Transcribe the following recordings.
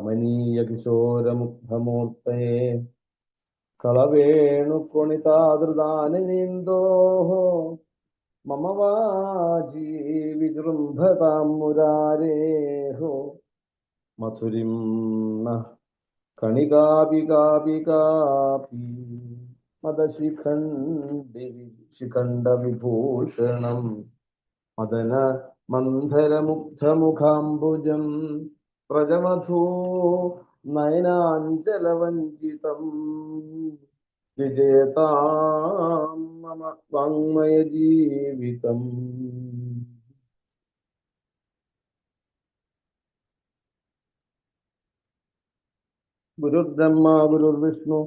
കമനീയ കിശോരമുഗ്ധമൂർത്തയെ കളവേണുക്കൊണിതാതൃദാനനീന്തോः മമ വാചി വിജൃംഭതാം മുരാരേഹോ മധുരിം നഃ കണികാപികാപികാപി കാപി കാപി മദശിഖണ്ഡി ശിഖണ്ഡവിഭൂഷണം. മദന മന്ധരമുഗ്ധമുഖാംബുജം പ്രജമധൂ നയനാഞ്ചലവഞ്ചിതം വിജയതാം മമ വാങ്മയജീവിതം ഗുരുർബ്രഹ്മ ഗുരുർവിഷ്ണു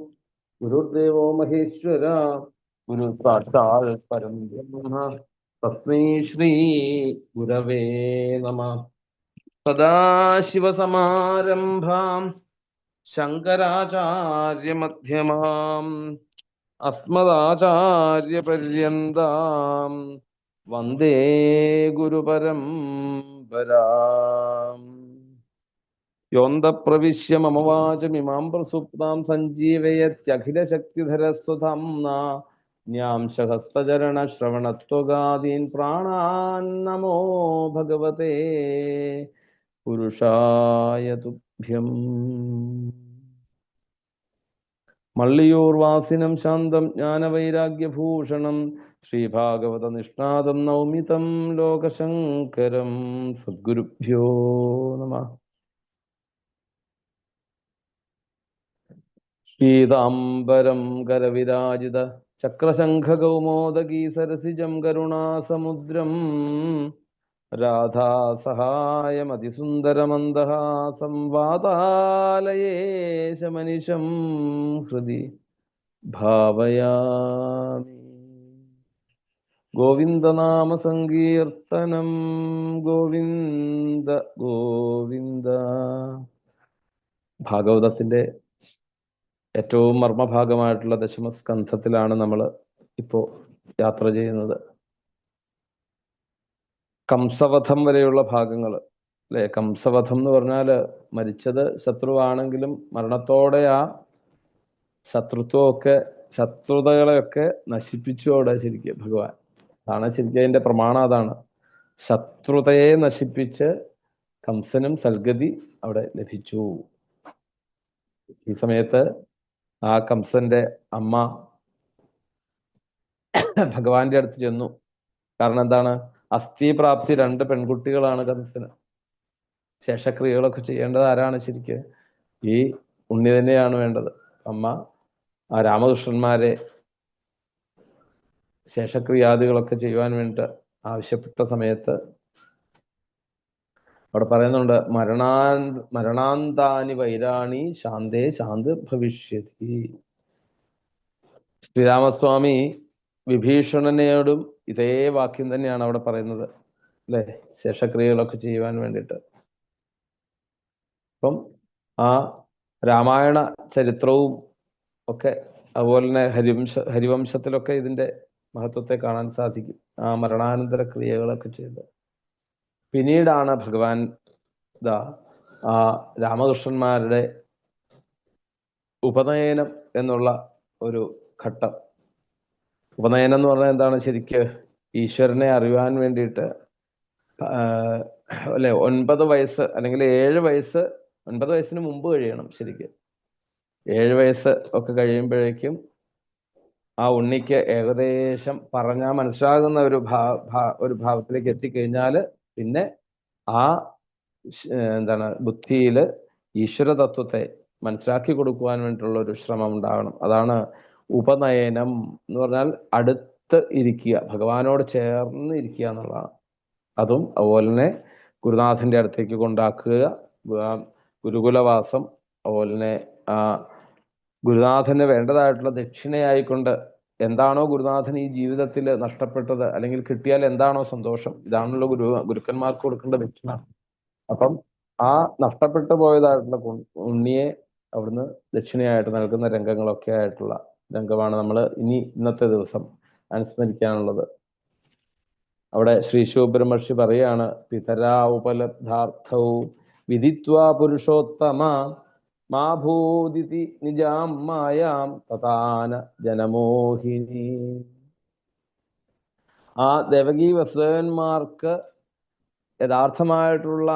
ഗുരുദേവോ മഹേശ്വര ഗുരു സാക്ഷാൽ പരം ബ്രഹ്മ തസ്മൈ ശ്രീ ഗുരവേ നമ. സദാശിവസമാരംഭാം ശങ്കരാചാര്യമധ്യമാം അസ്മദാചാര്യപര്യന്താം വന്ദേ ഗുരുപരംപരാം യോന്തപ്രവിശ്യ മമവാചമിമാം പ്രസുപ്താം സഞ്ജീവയത്യഖിലശക്തിധരസ്വധാംനാ ന്യാം സഹസ്രചരണ ശ്രവണത്വഗാദീൻ പ്രാണാൻ നമോ ഭഗവതേ. പുരുഷായ തുഭ്യം. മള്ളിയൂർ വാസിനം ശാന്തം ജ്ഞാനവൈരാഗ്യഭൂഷണം ശ്രീഭാഗവത നിഷ്ണാദം നൗമിതം ലോകശങ്കരം സദ്ഗുരുഭ്യോ നമ. പീതാംബരം കരവിരാജിത ചക്രശംഖകൗമോദകീ സരസിജം കരുണാസമുദ്രം രാധാസഹായമതിസുന്ദരമന്ദഹാസം വാതാലയേശമനിശം ഹൃദി ഭാവയാമി. ഗോവിന്ദനാമസങ്കീർത്തനം ഗോവിന്ദ ഗോവിന്ദ. ഭാഗവതത്തിന്റെ ഏറ്റവും മർമ്മഭാഗമായിട്ടുള്ള ദശമസ്കന്ധത്തിലാണ് നമ്മൾ ഇപ്പോൾ യാത്ര ചെയ്യുന്നത്. കംസവധം വരെയുള്ള ഭാഗങ്ങൾ അല്ലെ? കംസവധം എന്ന് പറഞ്ഞാൽ മരിച്ചത് ശത്രുവാണെങ്കിലും മരണത്തോടെ ആ ശത്രുത്വമൊക്കെ ശത്രുതകളെയൊക്കെ നശിപ്പിച്ചു അവിടെ ശരിക്കും ഭഗവാൻ. അതാണ് ശരിക്കും അതിന്റെ പ്രമാണം അതാണ്. ശത്രുതയെ നശിപ്പിച്ച് കംസനും സൽഗതി അവിടെ ലഭിച്ചു. ഈ സമയത്ത് ആ കംസന്റെ അമ്മ ഭഗവാന്റെ അടുത്ത് ചെന്നു. കാരണം എന്താണ്? അസ്ഥി പ്രാപ്തി രണ്ട് പെൺകുട്ടികളാണ് കംസന് ശേഷക്രിയകളൊക്കെ ചെയ്യേണ്ടത് ആരാണ് ശരിക്ക്? ഈ ഉണ്ണി തന്നെയാണ് വേണ്ടത്. അമ്മ ആ രാമകൃഷ്ണന്മാരെ ശേഷക്രിയാദികളൊക്കെ ചെയ്യുവാൻ വേണ്ടി ആവശ്യപ്പെട്ട സമയത്ത് അവിടെ പറയുന്നുണ്ട് മരണാൻ മരണാന്താനി വൈരാണി ശാന്തേ ശാന്ത് ഭവിഷ്യതി. ശ്രീരാമസ്വാമി വിഭീഷണനോടും ഇതേ വാക്യം തന്നെയാണ് അവിടെ പറയുന്നത് അല്ലെ? ശേഷക്രിയകളൊക്കെ ചെയ്യുവാൻ വേണ്ടിയിട്ട്. അപ്പം ആ രാമായണ ചരിത്രവും ഒക്കെ അതുപോലെ തന്നെ ഹരിവംശ ഹരിവംശത്തിലൊക്കെ ഇതിന്റെ മഹത്വത്തെ കാണാൻ സാധിക്കും ആ മരണാനന്തര ക്രിയകളൊക്കെ ചെയ്ത്. പിന്നീടാണ് ഭഗവാൻ ഇതാ ആ രാമകൃഷ്ണന്മാരുടെ ഉപനയനം എന്നുള്ള ഒരു ഘട്ടം. ഉപനയനം എന്ന് പറഞ്ഞാൽ എന്താണ് ശരിക്ക് ഈശ്വരനെ അറിയുവാൻ വേണ്ടിയിട്ട് അല്ലെ ഒൻപത് വയസ്സ് അല്ലെങ്കിൽ ഏഴ് വയസ്സ് ഒൻപത് വയസ്സിന് മുമ്പ് കഴിയണം ശരിക്ക്. ഏഴ് വയസ്സ് ഒക്കെ കഴിയുമ്പോഴേക്കും ആ ഉണ്ണിക്ക് ഏകദേശം പറഞ്ഞാൽ മനസ്സിലാകുന്ന ഒരു ഭാ ഒരു ഭാവത്തിലേക്ക് എത്തിക്കഴിഞ്ഞാൽ പിന്നെ ആ എന്താണ് ബുദ്ധിയിൽ ഈശ്വര തത്വത്തെ മനസ്സിലാക്കി കൊടുക്കുവാൻ വേണ്ടിയിട്ടുള്ള ഒരു ശ്രമം ഉണ്ടാകണം. അതാണ് ഉപനയനം എന്ന് പറഞ്ഞാൽ അടുത്ത് ഇരിക്കുക ഭഗവാനോട് ചേർന്ന് ഇരിക്കുക എന്നുള്ളതാണ്. അതും അതുപോലെ തന്നെ ഗുരുനാഥന്റെ അടുത്തേക്ക് കൊണ്ടാക്കുക ഗുരുകുലവാസം അതുപോലെ തന്നെ ആ ഗുരുനാഥന് വേണ്ടതായിട്ടുള്ള ദക്ഷിണയായിക്കൊണ്ട് എന്താണോ ഗുരുനാഥൻ ഈ ജീവിതത്തിൽ നഷ്ടപ്പെട്ടത് അല്ലെങ്കിൽ കിട്ടിയാൽ എന്താണോ സന്തോഷം ഇതാണല്ലോ ഗുരു ഗുരുക്കന്മാർക്ക് കൊടുക്കേണ്ട ദക്ഷിണ. അപ്പം ആ നഷ്ടപ്പെട്ടു പോയതായിട്ടുള്ള ഉണ്ണിയെ അവിടുന്ന് ദക്ഷിണയായിട്ട് നൽകുന്ന രംഗങ്ങളൊക്കെ ആയിട്ടുള്ള രംഗമാണ് നമ്മൾ ഇനി ഇന്നത്തെ ദിവസം അനുസ്മരിക്കാനുള്ളത്. അവിടെ ശ്രീ ശിവബ്രഹ്മർഷി പറയാണ് പിതരാ ഉപലബ്ധാർത്ഥവും വിധിത്വാ പുരുഷോത്തമ മാ നിജാം മായാം തഥാന ജനമോഹിനി. ആ ദേവകി വസുദേവന്മാർക്ക് യഥാർത്ഥമായിട്ടുള്ള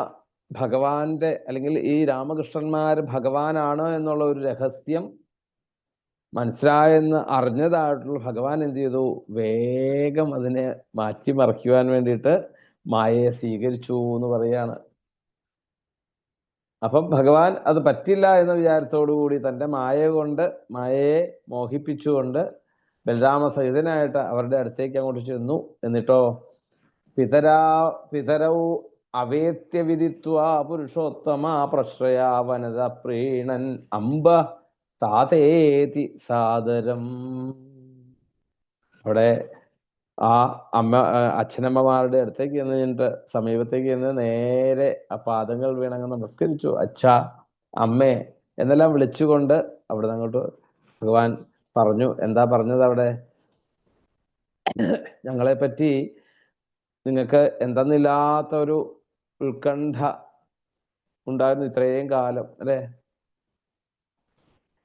ഭഗവാന്റെ അല്ലെങ്കിൽ ഈ രാമകൃഷ്ണന്മാർ ഭഗവാനാണ് എന്നുള്ള ഒരു രഹസ്യം മനസ്സിലായെന്ന് അറിഞ്ഞതായിട്ടുള്ള ഭഗവാൻ എന്ത് ചെയ്തു? വേഗം അതിനെ മാറ്റിമറിക്കുവാൻ വേണ്ടിയിട്ട് മായയെ സ്വീകരിച്ചു എന്ന് പറയാണ് അപ്പം ഭഗവാൻ അത് പറ്റില്ല എന്ന വിചാരത്തോടു കൂടി തന്റെ മായ കൊണ്ട് മായയെ മോഹിപ്പിച്ചുകൊണ്ട് ബലരാമ സഹിതനായിട്ട് അവരുടെ അടുത്തേക്ക് അങ്ങോട്ട് ചെന്നു. എന്നിട്ടോ പിതരാ പിതരൗ അവേത്യ വിധിത്വ പുരുഷോത്തമ പ്രശ്രയാ വനത പ്രീണൻ അംബ താതേതി സാദരം. അവിടെ ആ അമ്മ അച്ഛനമ്മമാരുടെ അടുത്തേക്ക് ചെന്ന് കഴിഞ്ഞിട്ട് സമീപത്തേക്ക് ചെന്ന് നേരെ ആ പാദങ്ങൾ വീണങ്ങ് നമസ്കരിച്ചു. അച്ഛ അമ്മേ എന്നെല്ലാം വിളിച്ചുകൊണ്ട് അവിടെ അങ്ങോട്ട് ഭഗവാൻ പറഞ്ഞു. എന്താ പറഞ്ഞത് അവിടെ? ഞങ്ങളെ പറ്റി നിങ്ങൾക്ക് എന്തെന്നില്ലാത്ത ഒരു ഉത്കണ്ഠ ഉണ്ടായിരുന്നു ഇത്രയും കാലം അല്ലെ?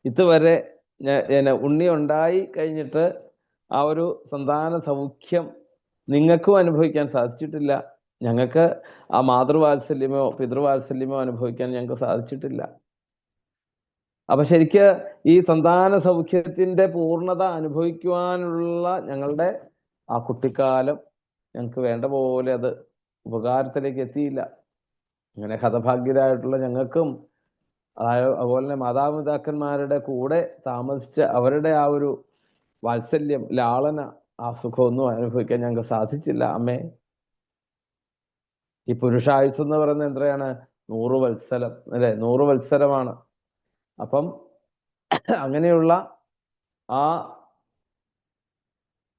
ഇതുവരെ ഉണ്ണി ഉണ്ടായി കഴിഞ്ഞിട്ട് ആ ഒരു സന്താന സൗഖ്യം നിങ്ങൾക്കും അനുഭവിക്കാൻ സാധിച്ചിട്ടില്ല. ഞങ്ങൾക്ക് ആ മാതൃവാത്സല്യമോ പിതൃവാത്സല്യമോ അനുഭവിക്കാൻ ഞങ്ങൾക്ക് സാധിച്ചിട്ടില്ല. അപ്പൊ ശരിക്ക് ഈ സന്താന സൗഖ്യത്തിന്റെ പൂർണത അനുഭവിക്കുവാനുള്ള ഞങ്ങളുടെ ആ കുട്ടിക്കാലം ഞങ്ങൾക്ക് വേണ്ട പോലെ അത് ഉപകാരത്തിലേക്ക് എത്തിയില്ല. അങ്ങനെ ഹതഭാഗ്യരായിട്ടുള്ള ഞങ്ങൾക്കും അതുപോലെ തന്നെ മാതാപിതാക്കന്മാരുടെ കൂടെ താമസിച്ച് അവരുടെ ആ ഒരു വാത്സല്യം ലാളന ആ സുഖമൊന്നും അനുഭവിക്കാൻ ഞങ്ങൾക്ക് സാധിച്ചില്ല. അമ്മേ ഈ പുരുഷായുസ് എന്ന് പറയുന്നത് എത്രയാണ് നൂറ് വത്സരം അല്ലെ? നൂറ് വത്സരമാണ് അപ്പം അങ്ങനെയുള്ള ആ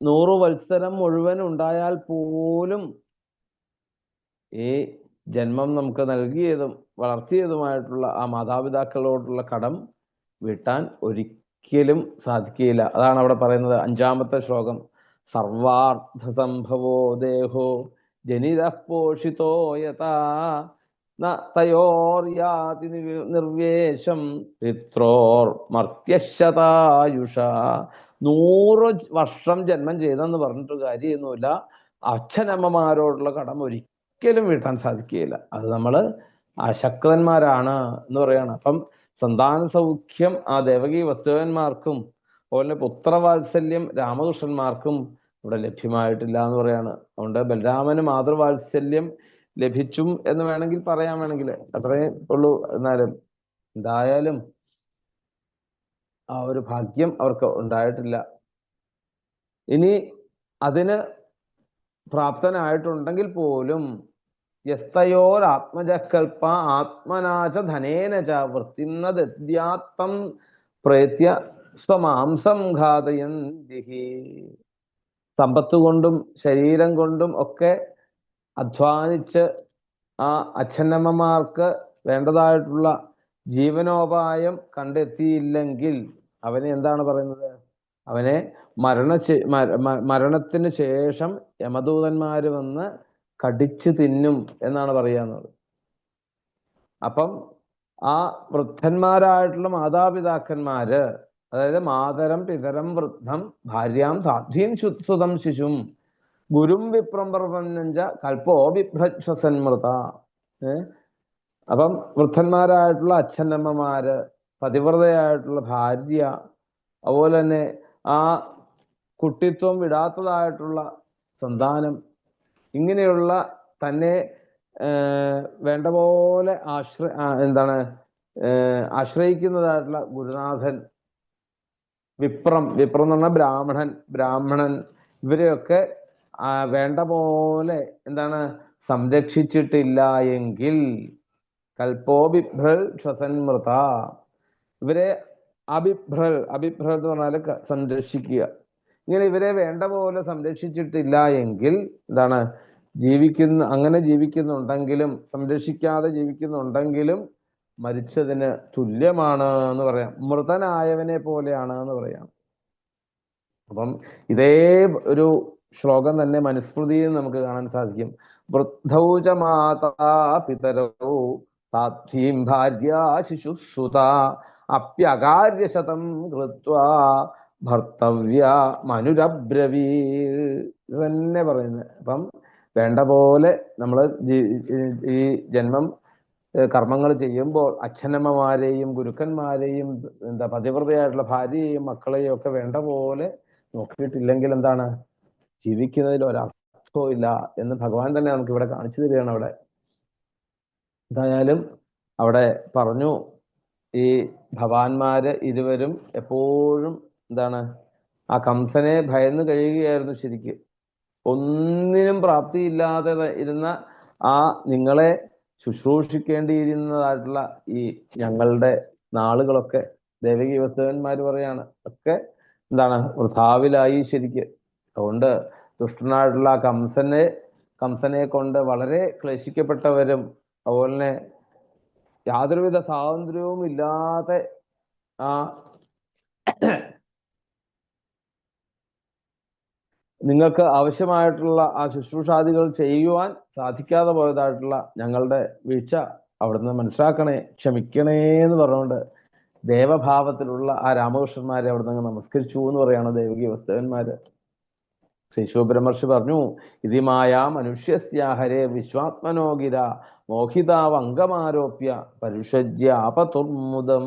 നൂറ് വത്സരം മുഴുവൻ ഉണ്ടായാൽ പോലും ഈ ജന്മം നമുക്ക് നൽകിയതും വളർത്തിയതുമായിട്ടുള്ള ആ മാതാപിതാക്കളോടുള്ള കടം വിട്ടാൻ ഒരിക്കലും സാധിക്കുകയില്ല. അതാണ് അവിടെ പറയുന്നത് അഞ്ചാമത്തെ ശ്ലോകം. സർവാർത്ഥ സംഭവോ ദേഹോ ജനിത പോഷിതോ യഥാ നിർവേശം പിത്രോർ മർത്യശതായുഷ നൂറ് വർഷം ജന്മം ചെയ്തെന്ന് പറഞ്ഞിട്ട് കാര്യമൊന്നുമില്ല. അച്ഛനമ്മമാരോടുള്ള കടം ഒരിക്കലും വീട്ടാൻ സാധിക്കുകയില്ല. അത് നമ്മൾ അശക്തന്മാരാണ് എന്ന് പറയാണ്. അപ്പം സന്താന സൗഖ്യം ആ ദേവകി വസ്തുവന്മാർക്കും അതുപോലെ പുത്രവാത്സല്യം രാമകൃഷ്ണന്മാർക്കും ഇവിടെ ലഭ്യമായിട്ടില്ല എന്ന് പറയാണ്. അതുകൊണ്ട് ബലരാമന് മാതൃവാത്സല്യം ലഭിച്ചും എന്ന് വേണമെങ്കിൽ പറയാൻ വേണമെങ്കിൽ അത്രേ ഉള്ളൂ. എന്നാലും എന്തായാലും ആ ഒരു ഭാഗ്യം അവർക്ക് ഉണ്ടായിട്ടില്ല. ഇനി അതിന് പ്രാപ്തനായിട്ടുണ്ടെങ്കിൽ പോലും യസ്തയോരാത്മജകൽപ്പ ആത്മനാച ധനേന ച വൃത്തിന്നദ്യാത്തം പ്രേത്യ സ്വമാംസം ഘാതയന്തിഹി സമ്പത്ത് കൊണ്ടും ശരീരം കൊണ്ടും ഒക്കെ അധ്വാനിച്ച് ആ അച്ഛനമ്മമാർക്ക് വേണ്ടതായിട്ടുള്ള ജീവനോപായം കണ്ടെത്തിയില്ലെങ്കിൽ അവനെ എന്താണ് പറയുന്നത്? അവനെ മരണ മരണത്തിന് ശേഷം യമദൂതന്മാര് വന്ന് കടിച്ചു തിന്നും എന്നാണ് പറയാന്നത് അപ്പം ആ വൃദ്ധന്മാരായിട്ടുള്ള മാതാപിതാക്കന്മാര് അതായത് മാതരം പിതരം വൃദ്ധം ഭാര്യാം സാധ്വീം ശുദ്ധം ശിശും ഗുരും വിപ്രം പ്രപഞ്ച കൽപ്പോ ബിഭ്രശ്വസന്മൃത ഏഹ് അപ്പം വൃദ്ധന്മാരായിട്ടുള്ള അച്ഛനമ്മമാര് പതിവ്രതയായിട്ടുള്ള ഭാര്യ അതുപോലെ തന്നെ ആ കുട്ടിത്വം വിടാത്തതായിട്ടുള്ള സന്താനം ഇങ്ങനെയുള്ള തന്നെ വേണ്ട പോലെ ആശ്ര എന്താണ് ആശ്രയിക്കുന്നതായിട്ടുള്ള ഗുരുനാഥൻ വിപ്രം വിപ്രം എന്ന് പറഞ്ഞാൽ ബ്രാഹ്മണൻ ബ്രാഹ്മണൻ ഇവരെയൊക്കെ വേണ്ട പോലെ എന്താണ് സംരക്ഷിച്ചിട്ടില്ല എങ്കിൽ കൽപ്പോ ബിഭ്രൽ ശ്വസന്മൃത ഇവരെ അഭിഭ്രൽ അഭിഭ്രൽ എന്ന് പറഞ്ഞാൽ സംരക്ഷിക്കുക. ഇങ്ങനെ ഇവരെ വേണ്ട പോലെ സംരക്ഷിച്ചിട്ടില്ല എങ്കിൽ എന്താണ് ജീവിക്കുന്ന അങ്ങനെ ജീവിക്കുന്നുണ്ടെങ്കിലും സംരക്ഷിക്കാതെ ജീവിക്കുന്നുണ്ടെങ്കിലും മരിച്ചതിന് തുല്യമാണ് എന്ന് പറയാം. മൃതനായവനെ പോലെയാണ് എന്ന് പറയാം. അപ്പം ഇതേ ഒരു ശ്ലോകം തന്നെ മനുസ്മൃതിയിൽ നമുക്ക് കാണാൻ സാധിക്കും. വൃദ്ധൗ ച മാതാ പിതരോ സാധ്യം ഭാര്യ ശിശുസുത അപ്യകാര്യശതം കൃത്വാ ഭർത്തവ്യ മനുരബ്രവീ തന്നെ പറയുന്നത് അപ്പം വേണ്ട പോലെ നമ്മൾ ഈ ജന്മം കർമ്മങ്ങൾ ചെയ്യുമ്പോൾ അച്ഛനമ്മമാരെയും ഗുരുക്കന്മാരെയും എന്താ പതിവ്രതയായിട്ടുള്ള ഭാര്യയെയും മക്കളെയും ഒക്കെ വേണ്ട പോലെ നോക്കിയിട്ടില്ലെങ്കിൽ എന്താണ്? ജീവിക്കുന്നതിൽ ഒരർത്ഥവും ഇല്ല എന്ന് ഭഗവാൻ തന്നെ നമുക്ക് ഇവിടെ കാണിച്ചു തരികയാണ് അവിടെ. എന്തായാലും അവിടെ പറഞ്ഞു ഈ ഭവാന്മാര് ഇരുവരും എപ്പോഴും എന്താണ്? ആ കംസനെ ഭയന്ന് കഴിയുകയായിരുന്നു ശരിക്ക്. ഒന്നിനും പ്രാപ്തിയില്ലാതെ ഇരുന്ന ആ നിങ്ങളെ ശുശ്രൂഷിക്കേണ്ടിയിരുന്നതായിട്ടുള്ള ഈ ഞങ്ങളുടെ നാളുകളൊക്കെ ദേവകി വസ്തുവന്മാർ പറയാണ്. ഒക്കെ എന്താണ്? വൃഥാവിലായി ശരിക്ക്. അതുകൊണ്ട് ദുഷ്ടനായിട്ടുള്ള കംസനെ കംസനെ കൊണ്ട് വളരെ ക്ലേശിക്കപ്പെട്ടവരും അതുപോലെ തന്നെ യാതൊരുവിധ സ്വാതന്ത്ര്യവും ഇല്ലാതെ ആ നിങ്ങൾക്ക് ആവശ്യമായിട്ടുള്ള ആ ശുശ്രൂഷാദികൾ ചെയ്യുവാൻ സാധിക്കാതെ പോയതായിട്ടുള്ള ഞങ്ങളുടെ വീഴ്ച അവിടുന്ന് മനസ്സിലാക്കണേ ക്ഷമിക്കണേ എന്ന് പറഞ്ഞുകൊണ്ട് ദേവഭാവത്തിലുള്ള ആ രാമകൃഷ്ണന്മാരെ അവിടുന്ന് നമസ്കരിച്ചു എന്ന് പറയാണ് ദേവകി വസ്തവന്മാര്. ശ്രീ ശിവബ്രഹ്മർഷി പറഞ്ഞു ഇതിമായ മനുഷ്യസ്യാഹരെ വിശ്വാത്മനോഗിര മോഹിതാവ് അംഗമാരോപ്യ പരുഷജ്യാപതുർമുദം.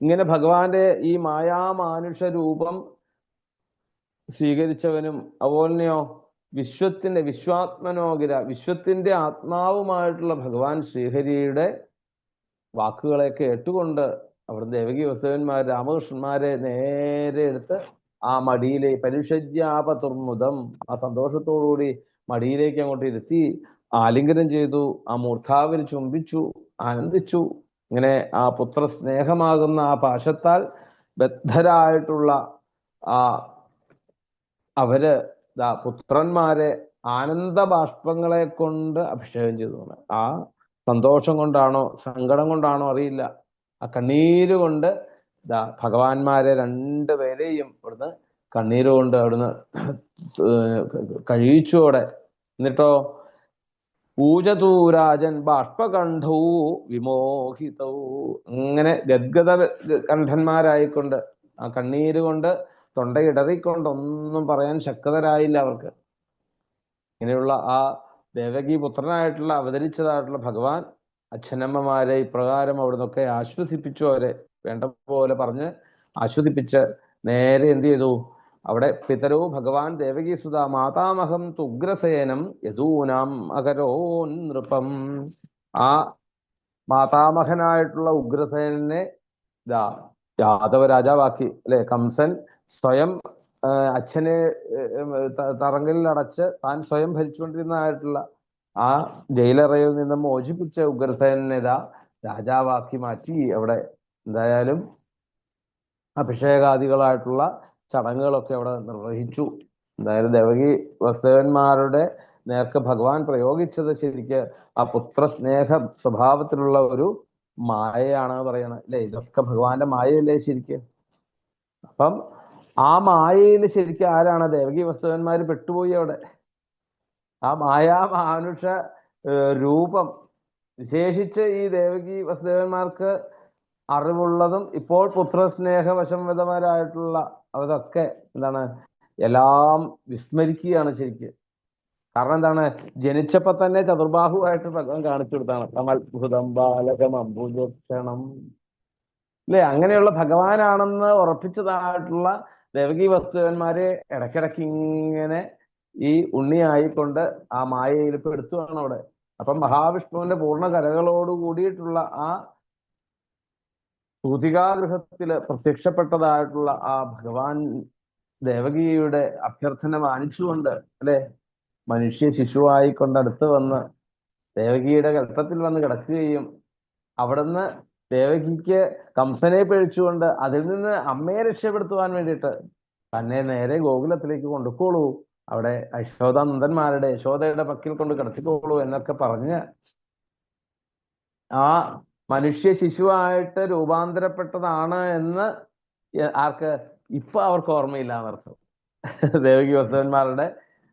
ഇങ്ങനെ ഭഗവാന്റെ ഈ മായാമാനുഷ രൂപം സ്വീകരിച്ചവനും അതുപോലെയോ വിശ്വത്തിന്റെ വിശ്വാത്മനോഗിര വിശ്വത്തിന്റെ ആത്മാവുമായിട്ടുള്ള ഭഗവാൻ ശ്രീഹരിയുടെ വാക്കുകളെ കേട്ടുകൊണ്ട് അവർ ദേവകി വസ്തുവന്മാർ രാമകൃഷ്ണന്മാരെ നേരെ എടുത്ത് ആ മടിയിലെ പരുഷജ്യാപതുർമുദം ആ സന്തോഷത്തോടുകൂടി മടിയിലേക്ക് അങ്ങോട്ട് ഇരുത്തി ആലിംഗനം ചെയ്തു ആ മൂർധാവിൽ ചുംബിച്ചു ആനന്ദിച്ചു. ഇങ്ങനെ ആ പുത്ര സ്നേഹമാകുന്ന ആ പാശത്താൽ ബദ്ധരായിട്ടുള്ള ആ അവർ പുത്രന്മാരെ ആനന്ദ ബാഷ്പങ്ങളെ കൊണ്ട് അഭിഷേകം ചെയ്തു ആ സന്തോഷം കൊണ്ടാണോ സങ്കടം കൊണ്ടാണോ അറിയില്ല. ആ കണ്ണീര് കൊണ്ട് ദാ ഭഗവാന്മാരെ രണ്ടുപേരെയും ഇവിടുന്ന് കണ്ണീര് കൊണ്ട് അവിടുന്ന് കഴിയിച്ചുകൂടെ എന്നിട്ടോ? പൂജതൂരാജൻ ബാഷ്പകണ്ഠൗ വിമോഹിതൗ. അങ്ങനെ ഗദ്ഗത കണ്ഠന്മാരായിക്കൊണ്ട് ആ കണ്ണീര് കൊണ്ട് തൊണ്ടയിടറിക്കൊണ്ട് ഒന്നും പറയാൻ ശക്തരായില്ല അവർക്ക്. ഇങ്ങനെയുള്ള ആ ദേവകി പുത്രനായിട്ടുള്ള അവതരിച്ചതായിട്ടുള്ള ഭഗവാൻ അച്ഛനമ്മമാരെ ഇപ്രകാരം അവിടുന്നൊക്കെ ആശ്വസിപ്പിച്ചു അവരെ വേണ്ട പോലെ പറഞ്ഞ് ആശ്വസിപ്പിച്ച് നേരെ എന്ത് ചെയ്തു? അവിടെ പിതരോ ഭഗവാൻ ദേവകി സുത മാതാമഹം തുഗ്രസേനം യദൂനാം അകരോ നൃപം. ആ മാതാമഹനായിട്ടുള്ള ഉഗ്രസേനെ യാദവ രാജാവാക്കി അല്ലെ? കംസൻ സ്വയം അച്ഛനെ തറങ്കലിൽ അടച്ച് താൻ സ്വയം ഭരിച്ചുകൊണ്ടിരുന്നതായിട്ടുള്ള ആ ജയിലറയിൽ നിന്ന് മോചിപ്പിച്ച ഉഗ്രസേനെ ഇതാ രാജാവാക്കി മാറ്റി അവിടെ എന്തായാലും അഭിഷേകാദികളായിട്ടുള്ള ചടങ്ങുകളൊക്കെ അവിടെ നിർവഹിച്ചു. എന്തായാലും ദേവകി വസ്തുവന്മാരുടെ നേർക്ക് ഭഗവാൻ പ്രയോഗിച്ചത് ശരിക്ക് ആ പുത്രസ്നേഹ സ്വഭാവത്തിലുള്ള ഒരു മായയാണ് പറയണത് അല്ലെ? ഇതൊക്കെ ഭഗവാന്റെ മായയല്ലേ ശരിക്ക്? അപ്പം ആ മായയിൽ ശരിക്കും ആരാണ്? ദേവകി വസ്തുവന്മാർ പെട്ടുപോയി അവിടെ. ആ മായാ മാനുഷ രൂപം വിശേഷിച്ച് ഈ ദേവകി വസുദേവന്മാർക്ക് അറിവുള്ളതും ഇപ്പോൾ പുത്രസ്നേഹ വശംവതമാരായിട്ടുള്ള അതൊക്കെ എന്താണ്? എല്ലാം വിസ്മരിക്കുകയാണ് ശരിക്ക്. കാരണം എന്താണ്? ജനിച്ചപ്പോ തന്നെ ചതുർബാഹുവായിട്ട് ഭഗവാൻ കാണിച്ചു കൊടുത്താണ്. കമൽഭുതം ബാലകം അംബുജക്ഷണം. അല്ലെ അങ്ങനെയുള്ള ഭഗവാനാണെന്ന് ഉറപ്പിച്ചതായിട്ടുള്ള ദേവകി വസ്തുവന്മാരെ ഇടയ്ക്കിടയ്ക്ക് ഇങ്ങനെ ഈ ഉണ്ണിയായിക്കൊണ്ട് ആ മായയിൽ എടുത്തുവാണ് അവിടെ. അപ്പം മഹാവിഷ്ണുവിന്റെ പൂർണ കരകളോട് കൂടിയിട്ടുള്ള ആ സൂതികാഗൃഹത്തിൽ പ്രത്യക്ഷപ്പെട്ടതായിട്ടുള്ള ആ ഭഗവാൻ ദേവകിയുടെ അഭ്യർത്ഥന മാനിച്ചുകൊണ്ട് അല്ലെ? മനുഷ്യ ശിശുവായിക്കൊണ്ട് അടുത്ത് വന്ന് ദേവകിയുടെ കൽപ്പത്തിൽ വന്ന് കിടക്കുകയും അവിടുന്ന് ദേവകിക്ക് കംസനെ പേടിച്ചുകൊണ്ട് അതിൽ നിന്ന് അമ്മയെ രക്ഷപ്പെടുത്തുവാൻ വേണ്ടിയിട്ട് തന്നെ നേരെ ഗോകുലത്തിലേക്ക് കൊണ്ടുപോളൂ അവിടെ യശോദാനന്ദന്മാരുടെ യശോദയുടെ പക്കിൽ കൊണ്ട് കിടത്തിക്കോളൂ എന്നൊക്കെ പറഞ്ഞ് ആ മനുഷ്യ ശിശുവായിട്ട് രൂപാന്തരപ്പെട്ടതാണ് എന്ന് ആർക്ക് ഇപ്പൊ അവർക്ക് ഓർമ്മയില്ല എന്നർത്ഥം. ദേവകി വസവന്മാരുടെ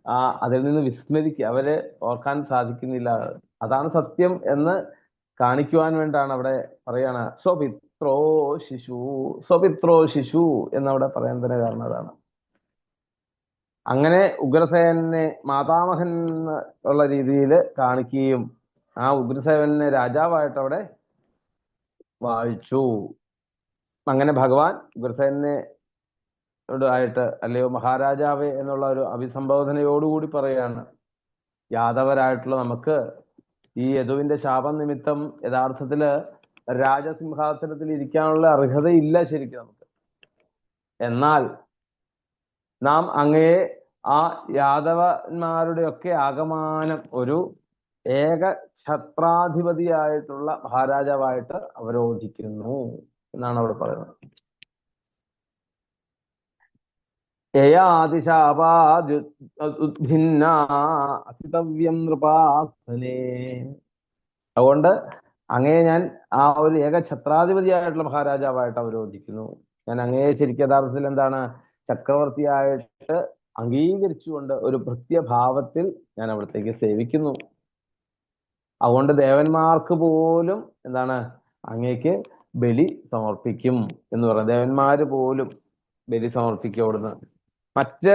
ആ അതിൽ നിന്ന് വിസ്മരിക്കുക അവർ ഓർക്കാൻ സാധിക്കുന്നില്ല. അതാണ് സത്യം എന്ന് കാണിക്കുവാൻ വേണ്ടാണ് അവിടെ പറയാണ് സ്വപിത്രോ ശിശു സ്വപിത്രോ ശിശു എന്നവിടെ പറയാൻ തന്നെ കാരണം അതാണ്. അങ്ങനെ ഉഗ്രസേനെ മാതാമഹൻ ഉള്ള രീതിയിൽ കാണിക്കുകയും ആ ഉഗ്രസേവനെ രാജാവായിട്ട് അവിടെ വാഴിച്ചു. അങ്ങനെ ഭഗവാൻ ഉഗ്രസേനെ ആയിട്ട് അല്ലയോ മഹാരാജാവേ എന്നുള്ള ഒരു അഭിസംബോധനയോടുകൂടി പറയാണ് യാദവരായിട്ടുള്ള നമുക്ക് ഈ യദുവിന്റെ ശാപം നിമിത്തം യഥാർത്ഥത്തിൽ രാജസിംഹാസനത്തിൽ ഇരിക്കാനുള്ള അർഹതയില്ല ശരിക്കും നമുക്ക്. എന്നാൽ നാം അങ്ങയെ ആ യാദവന്മാരുടെയൊക്കെ ആകമാനം ഒരു ഏക ഛത്രാധിപതിയായിട്ടുള്ള മഹാരാജാവായിട്ട് അവരോധിക്കുന്നു എന്നാണ് അവിടെ പറയുന്നത്. യയാതിശാപാദ്ഭിന്ന അസിതവ്യം നൃപാസനേ അതുകൊണ്ട് അങ്ങയെ ഞാൻ ആ ഒരു ഏക ഛത്രാധിപതിയായിട്ടുള്ള മഹാരാജാവായിട്ട് അവരോധിക്കുന്നു. ഞാൻ അങ്ങയെ ശരിക്കും യഥാർത്ഥത്തിൽ എന്താണ് ചക്രവർത്തിയായിട്ട് അംഗീകരിച്ചുകൊണ്ട് ഒരു ഭൃത്യഭാവത്തിൽ ഞാൻ അവിടത്തേക്ക് സേവിക്കുന്നു. അതുകൊണ്ട് ദേവന്മാർക്ക് പോലും എന്താണ് അങ്ങേക്ക് ബലി സമർപ്പിക്കും എന്ന് പറയുന്നത് ദേവന്മാര് പോലും ബലി സമർപ്പിക്കും അവിടുന്ന്. മറ്റ്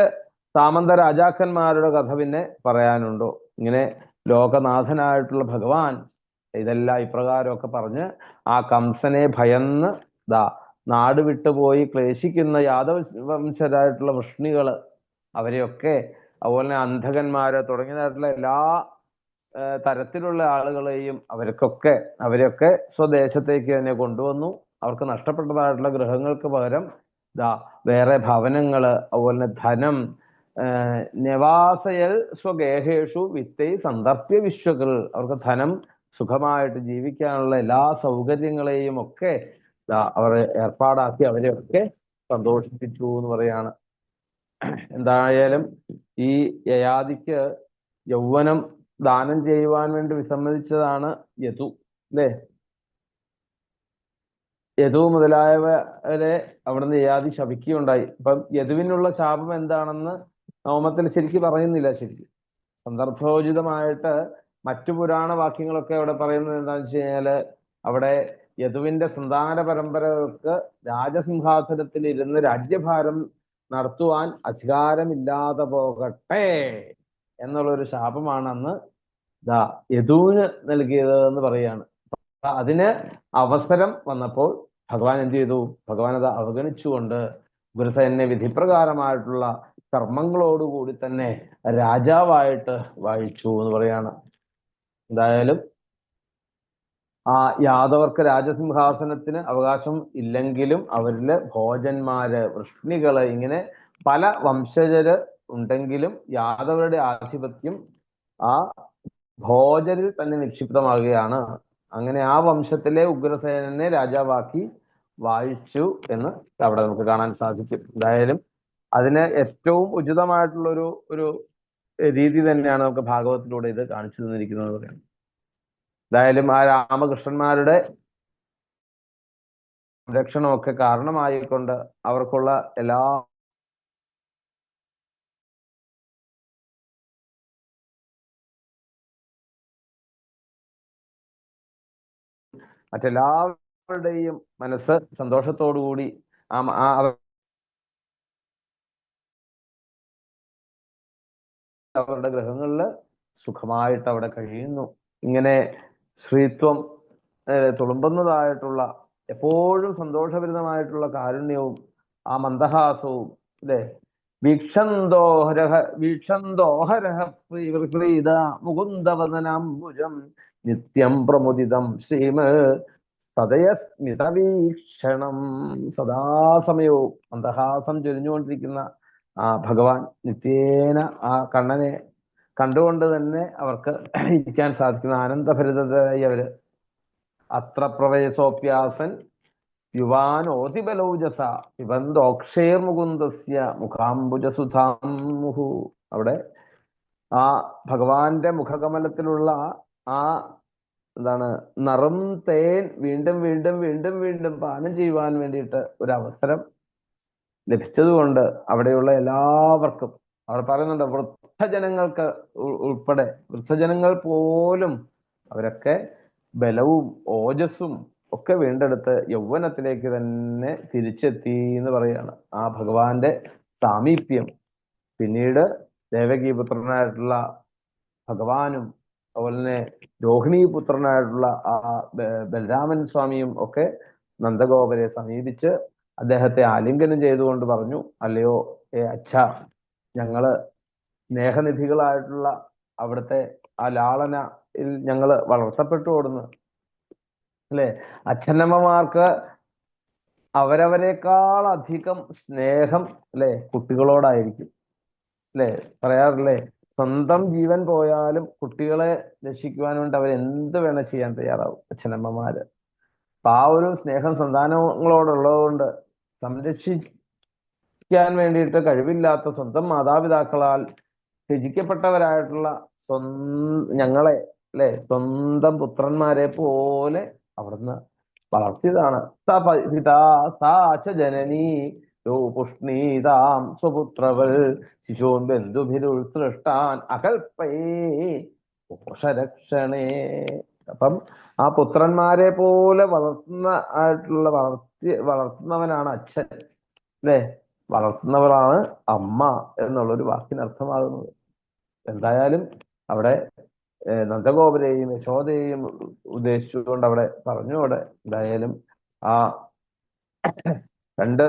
സാമന്ത രാജാക്കന്മാരുടെ കഥ പിന്നെ പറയാനുണ്ടോ? ഇങ്ങനെ ലോകനാഥനായിട്ടുള്ള ഭഗവാൻ ഇതെല്ലാം ഇപ്രകാരമൊക്കെ പറഞ്ഞ് ആ കംസനെ ഭയന്ന് ദാ നാട് വിട്ടുപോയി ക്ലേശിക്കുന്ന യാദവ വംശരായിട്ടുള്ള വൃഷ്ണികൾ അവരെയൊക്കെ അതുപോലെ തന്നെ അന്ധകന്മാര് തുടങ്ങിയതായിട്ടുള്ള എല്ലാ തരത്തിലുള്ള ആളുകളെയും അവർക്കൊക്കെ അവരെയൊക്കെ സ്വദേശത്തേക്ക് തന്നെ കൊണ്ടുവന്നു. അവർക്ക് നഷ്ടപ്പെട്ടതായിട്ടുള്ള ഗ്രഹങ്ങൾക്ക് പകരം വേറെ ഭവനങ്ങൾ അതുപോലെ ധനം നിവാസയൽ സ്വഗേഹേഷു വിത്തൈ സന്ദർഭ്യ വിശ്വകൾ അവർക്ക് ധനം സുഖമായിട്ട് ജീവിക്കാനുള്ള എല്ലാ സൗകര്യങ്ങളെയും ഒക്കെ അവർ ഏർപ്പാടാക്കി അവരെയൊക്കെ സന്തോഷിപ്പിച്ചു എന്ന് പറയാണ്. എന്തായാലും ഈ യയാദിക്ക് യൗവനം ദാനം ചെയ്യുവാൻ വേണ്ടി വിസമ്മതിച്ചതാണ് യതു അല്ലേ? യദു മുതലായവരെ അവിടുന്ന് യാതി ശപിക്കുകയുണ്ടായി. അപ്പം യദുവിനുള്ള ശാപം എന്താണെന്ന് നോമത്തിൽ ശരിക്ക് പറയുന്നില്ല ശരിക്കും. സന്ദർഭോചിതമായിട്ട് മറ്റു പുരാണ വാക്യങ്ങളൊക്കെ അവിടെ പറയുന്നത് എന്താണെന്ന് വെച്ച് കഴിഞ്ഞാൽ അവിടെ യദുവിന്റെ സന്താന പരമ്പരകൾക്ക് രാജസിംഹാസനത്തിൽ ഇരുന്ന് രാജ്യഭാരം നടത്തുവാൻ അധികാരമില്ലാതെ പോകട്ടെ എന്നുള്ളൊരു ശാപമാണെന്ന് ദാ യദുവിന് നൽകിയത് എന്ന് പറയാണ് അതിന് അവസരം വന്നപ്പോൾ ഭഗവാൻ എന്ത് ചെയ്തു? ഭഗവാൻ അത് അവഗണിച്ചുകൊണ്ട് ഗുരുസേനെ വിധിപ്രകാരമായിട്ടുള്ള കർമ്മങ്ങളോടുകൂടി തന്നെ രാജാവായിട്ട് വാഴിച്ചു എന്ന് പറയാണ്. എന്തായാലും ആ യാദവർക്ക് രാജസിംഹാസനത്തിന് അവകാശം ഇല്ലെങ്കിലും അവരിൽ ഭോജന്മാര് വൃഷ്ണികൾ ഇങ്ങനെ പല വംശജര് ഉണ്ടെങ്കിലും യാദവരുടെ ആധിപത്യം ആ ഭോജരിൽ തന്നെ നിക്ഷിപ്തമാകുകയാണ്. അങ്ങനെ ആ വംശത്തിലെ ഉഗ്രസേനനെ രാജാവാക്കി വായിച്ചു എന്ന് അവിടെ നമുക്ക് കാണാൻ സാധിക്കും. എന്തായാലും അതിന് ഏറ്റവും ഉചിതമായിട്ടുള്ള ഒരു ഒരു രീതി തന്നെയാണ് നമുക്ക് ഭാഗവത്തിലൂടെ ഇത് കാണിച്ചു തന്നിരിക്കുന്നത് പറയുന്നത് എന്തായാലും ആ രാമകൃഷ്ണന്മാരുടെ സംരക്ഷണമൊക്കെ കാരണമായിക്കൊണ്ട് അവർക്കുള്ള എല്ലാ മറ്റെല്ലാവരുടെയും മനസ്സ് സന്തോഷത്തോടുകൂടി ആ അവരുടെ ഗ്രഹങ്ങളിൽ സുഖമായിട്ട് അവിടെ കഴിയുന്നു. ഇങ്ങനെ ശ്രീത്വം തുളുമ്പുന്നതായിട്ടുള്ള എപ്പോഴും സന്തോഷഭരിതമായിട്ടുള്ള കാരുണ്യവും ആ മന്ദഹാസവും അല്ലെ വീക്ഷന്തോഹരഹ വീക്ഷന്തോഹരഹ മുകുന്ദവദനാംബുജം നിത്യം പ്രമുദിതം ശ്രീമ സദയസ്മിതവീക്ഷണം. സദാസമയവും മന്ദഹാസം ചൊരിഞ്ഞുകൊണ്ടിരിക്കുന്ന ആ ഭഗവാൻ നിത്യേന ആ കണ്ണനെ കണ്ടുകൊണ്ട് തന്നെ അവർക്ക് ഇരിക്കാൻ സാധിക്കുന്ന ആനന്ദഭരിതരായി അവർ. അത്ര പ്രവേശോപ്യാസൻ യുവാനോതിബലൗജസ പിബന്ധോക്ഷേർ മുകുന്ദസ്യ മുഖാംബുജസുധാമുഹു അവിടെ ആ ഭഗവാന്റെ മുഖകമലത്തിലുള്ള ആ എന്താണ് നറും തേൻ വീണ്ടും വീണ്ടും വീണ്ടും വീണ്ടും പാനം ചെയ്യുവാൻ വേണ്ടിയിട്ട് ഒരു അവസരം ലഭിച്ചതുകൊണ്ട് അവിടെയുള്ള എല്ലാവർക്കും അവർ പറയുന്നുണ്ട് വൃദ്ധജനങ്ങൾക്ക് ഉൾപ്പെടെ വൃദ്ധജനങ്ങൾ പോലും അവരൊക്കെ ബലവും ഓജസ്സും ഒക്കെ വീണ്ടെടുത്ത് യൗവനത്തിലേക്ക് തന്നെ തിരിച്ചെത്തി എന്ന് പറയാണ് ആ ഭഗവാന്റെ സാമീപ്യം. പിന്നീട് ദേവകീപുത്രനായിട്ടുള്ള ഭഗവാനും അതുപോലെ തന്നെ രോഹിണി പുത്രനായിട്ടുള്ള ആ ബലരാമൻ സ്വാമിയും ഒക്കെ നന്ദഗോപരെ സമീപിച്ച് അദ്ദേഹത്തെ ആലിംഗനം ചെയ്തുകൊണ്ട് പറഞ്ഞു അല്ലയോ ഏ അച്ഛ ഞങ്ങൾ സ്നേഹനിധികളായിട്ടുള്ള അവിടുത്തെ ആ ലാളനയിൽ ഞങ്ങൾ വളർത്തപ്പെട്ടു ഓടുന്നു. അല്ലെ? അച്ഛനമ്മമാർക്ക് അവരവരെക്കാൾ അധികം സ്നേഹം അല്ലെ കുട്ടികളോടായിരിക്കും. അല്ലെ? പറയാറില്ലേ? സ്വന്തം ജീവൻ പോയാലും കുട്ടികളെ രക്ഷിക്കുവാൻ വേണ്ടി അവർ എന്ത് വേണം ചെയ്യാൻ തയ്യാറാവും അച്ഛനമ്മമാര്. അപ്പൊ ആ ഒരു സ്നേഹം സന്താനങ്ങളോടുള്ളതുകൊണ്ട് സംരക്ഷിക്കാൻ വേണ്ടിയിട്ട് കഴിവില്ലാത്ത സ്വന്തം മാതാപിതാക്കളാൽ രചിക്കപ്പെട്ടവരായിട്ടുള്ള സ്വന്തം ഞങ്ങളെ അല്ലെ സ്വന്തം പുത്രന്മാരെ പോലെ അവിടുന്ന് വളർത്തിയതാണ്. സ പിതാ സാ ജനനീ യോ സ്വപുത്രവൽ ശിശോൻ ബന്ധുഭിരുൾ സൃഷ്ടാൻ അകൽപ്പേ പോഷരക്ഷണേ അപ്പം ആ പുത്രന്മാരെ പോലെ വളർത്തുന്ന ആയിട്ടുള്ള വളർത്തി വളർത്തുന്നവനാണ് അച്ഛൻ അല്ലേ? വളർത്തുന്നവരാണ് അമ്മ എന്നുള്ളൊരു വാക്കിന് അർത്ഥമാകുന്നത്. എന്തായാലും അവിടെ നന്ദഗോപരെയും യശോദയെയും ഉദ്ദേശിച്ചുകൊണ്ട് അവിടെ പറഞ്ഞു അവിടെ. എന്തായാലും ആ രണ്ട്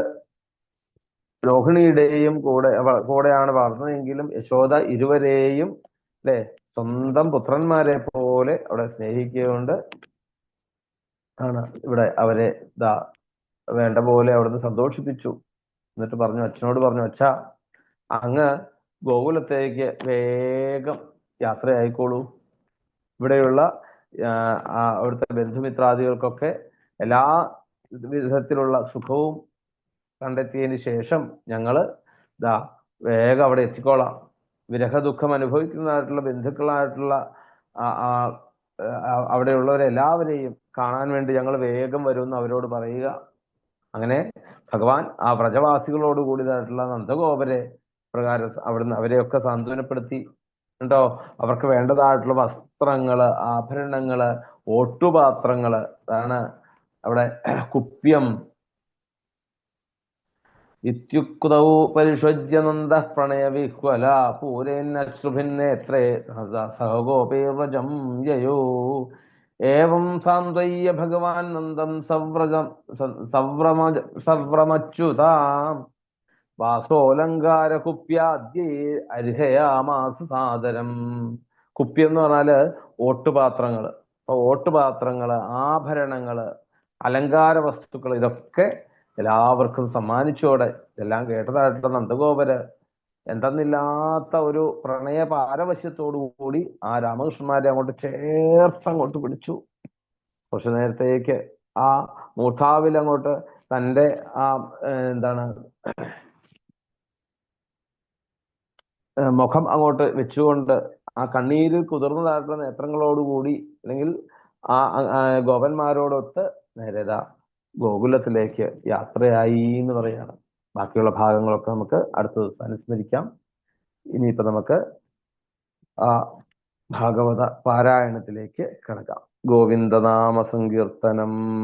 രോഹിണിയുടെയും കൂടെ കൂടെയാണ് വളർന്നതെങ്കിലും യശോദ ഇരുവരെയും അല്ലെ സ്വന്തം പുത്രന്മാരെ പോലെ അവിടെ സ്നേഹിക്കുകൊണ്ട് ആണ് ഇവിടെ അവരെ ഇതാ വേണ്ട പോലെ അവിടുന്ന് സന്തോഷിപ്പിച്ചു. എന്നിട്ട് പറഞ്ഞു അച്ഛനോട് പറഞ്ഞു അച്ഛ അങ്ങ് ഗോകുലത്തേക്ക് വേഗം യാത്രയായിക്കോളൂ. ഇവിടെയുള്ള അവിടുത്തെ ബന്ധുമിത്രാദികൾക്കൊക്കെ എല്ലാ വിധത്തിലുള്ള സുഖവും കണ്ടെത്തിയതിന് ശേഷം ഞങ്ങൾ ദാ വേഗം അവിടെ എത്തിക്കോളാം. വിരഹ ദുഃഖം അനുഭവിക്കുന്നതായിട്ടുള്ള ബന്ധുക്കളായിട്ടുള്ള അവിടെയുള്ളവരെല്ലാവരെയും കാണാൻ വേണ്ടി ഞങ്ങൾ വേഗം വരുമെന്ന് അവരോട് പറയുക. അങ്ങനെ ഭഗവാൻ ആ വ്രജവാസികളോട് കൂടിയതായിട്ടുള്ള നന്ദഗോപരെ പ്രകാരം അവിടുന്ന് അവരെയൊക്കെ സാന്ത്വനപ്പെടുത്തി. ഉണ്ടോ അവർക്ക് വേണ്ടതായിട്ടുള്ള വസ്ത്രങ്ങൾ ആഭരണങ്ങൾ ഓട്ടുപാത്രങ്ങൾ അതാണ് അവിടെ കുപ്യം ഇത്യുക്തൗ പരിഷജ്യനന്ദ പ്രണയവിഹ്വല പൂരേന്നശ്രുഭിന്നേത്രേ സഹഗോപേർവജം യയോ ഏവം സാന്ത്വയ്യ ഭഗവാൻ നന്ദം സവ്രജം സവ്രമ സവ്രമച്യുതാം വാസോലങ്കാര കുപ്യാദ്യേ അർഹയാമാസ സാദരം കുപ്പി എന്ന് പറഞ്ഞാൽ ഓട്ടുപാത്രങ്ങൾ അപ്പൊ ഓട്ടുപാത്രങ്ങൾ ആഭരണങ്ങൾ അലങ്കാര വസ്തുക്കൾ ഇതൊക്കെ എല്ലാവർക്കും സമ്മാനിച്ചോടെ. ഇതെല്ലാം കേട്ടതായിട്ടുള്ള നന്ദഗോപര് എന്തെന്നില്ലാത്ത ഒരു പ്രണയ പാരവശ്യത്തോടു കൂടി ആ രാമകൃഷ്ണന്മാരെ അങ്ങോട്ട് ചേർത്ത് അങ്ങോട്ട് പിടിച്ചു. കുറച്ചു നേരത്തേക്ക് ആ മൂർധാവിൽ അങ്ങോട്ട് തന്റെ ആ എന്താണ് മുഖം അങ്ങോട്ട് വെച്ചുകൊണ്ട് ആ കണ്ണീരിൽ കുതിർന്നതായിട്ടുള്ള നേത്രങ്ങളോടുകൂടി അല്ലെങ്കിൽ ആ, ഗോപന്മാരോടൊത്ത് നേരേതാ ഗോകുലത്തിലേക്ക് യാത്രയായി എന്ന് പറയാണ്. ബാക്കിയുള്ള ഭാഗങ്ങളൊക്കെ നമുക്ക് അടുത്ത ദിവസം അനുസ്മരിക്കാം. ഇനിയിപ്പോ നമുക്ക് ആ ഭാഗവത പാരായണത്തിലേക്ക് കിടക്കാം. ഗോവിന്ദനാമ സങ്കീർത്തനം.